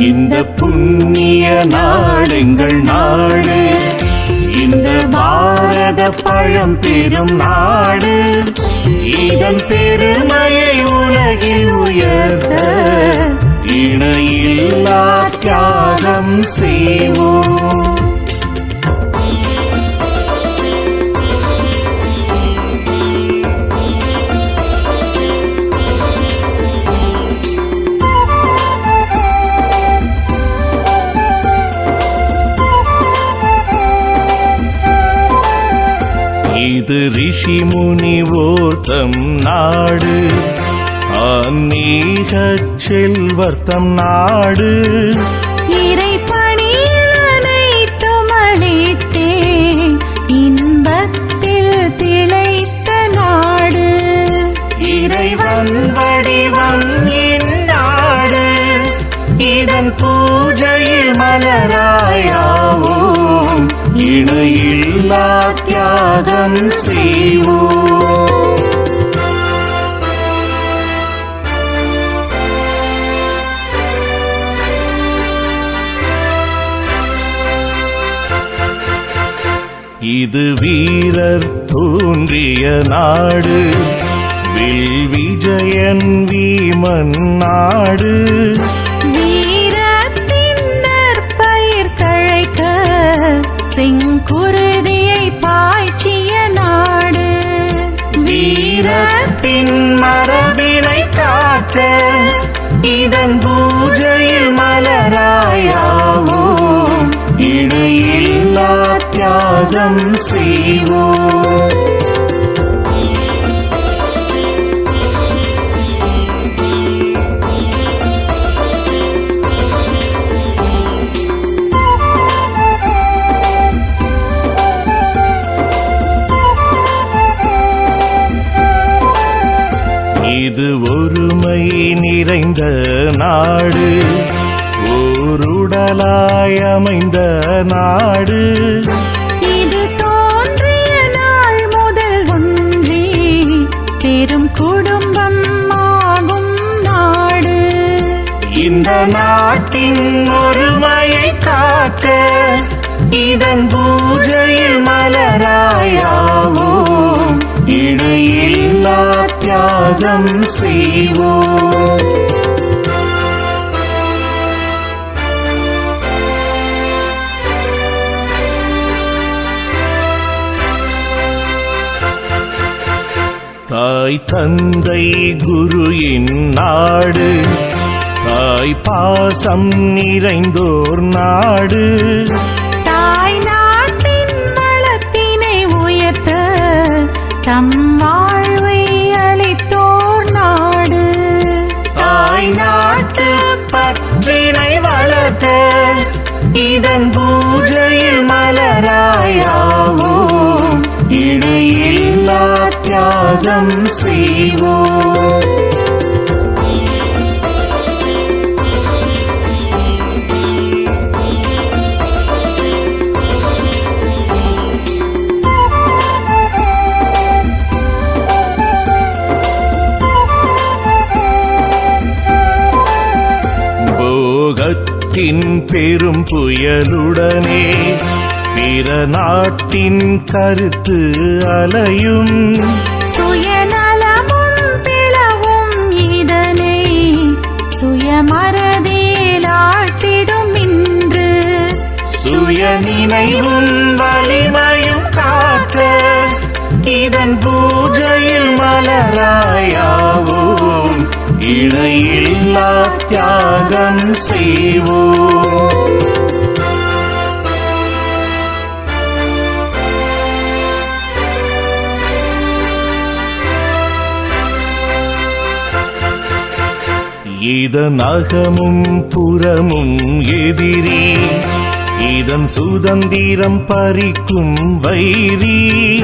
இந்த புண்ணிய நாடெங்கள் நாடு. இந்த பாரத பழம் பெரும் நாடு. இதன் பெருமையை உலகில் உயர்த்த இணையில்லா தியாகம் செய்வோம். இது ரிஷி முனிவோர்த்தம் நாடு. ஆன்மீக செல்வர்த்தம் நாடு. பூஜையில் மலராயாவோம் இணையில்லா தியாகம் செய்வோம். இது வீரர் தோன்றிய நாடு வில் விஜயன் வீமன் நாடு. செங்குருதியை பாய்ச்சிய நாடு. வீரத்தின் மரபினை காத்த இதன் பூஜையில் மலராயாவோம். இடையில்லா தியாகம் செய்வோம். நிறைந்த நாடு ஓருடலாய் அமைந்த நாடு. இது தோன்றிய நாள் முதல் ஒன்றி பெரும் குடும்பம் ஆகும் நாடு. இந்த நாட்டின் ஒருமையை காக்க இதன் பூஜையில் பாதம் செய்வோம். தாய் தந்தை குரு நாடு. தாய் பாசம் நிறைந்தோர் நாடு. இதன் பூஜையில் மலராயாவோம். இணையில்லா தியாகம் செய்வோம். போகத்தின் பெரும் புயலுடனே பிற நாட்டின் கருத்து அலையும். சுயநலமும் பிளவும் இதனை சுயமரதில் ஆட்டிடும் இன்று. சுய நினைவும் வலிமையும் காக்க இதன் பூஜையில் மலராயாவோம் இணையில்லா தியாகம் செய்வோம். இதன் அகமும் புறமும் எதிரி இதன் சுதந்திரம் பறிக்கும் வைரி.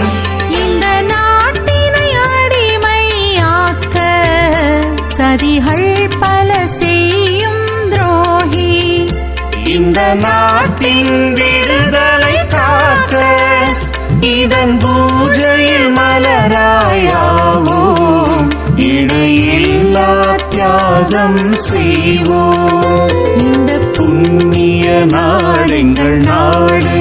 சதிகள் பல செய்யும் துரோகி. இந்த நாட்டின் விடுதலை காக்க இதன் பூஜையில் மலராயாவோம் இடையில்லா தியாகம் செய்வோம் இந்த புண்ணிய நாடெங்கள் நாடு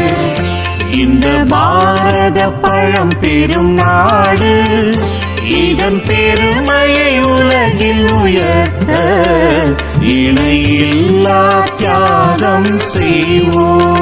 இந்த பாரத பழம் பெரும் நாடு இதன் பெருமையை உலகில் உயர்த்த இணையில்லா தியாகம் செய்வோம்.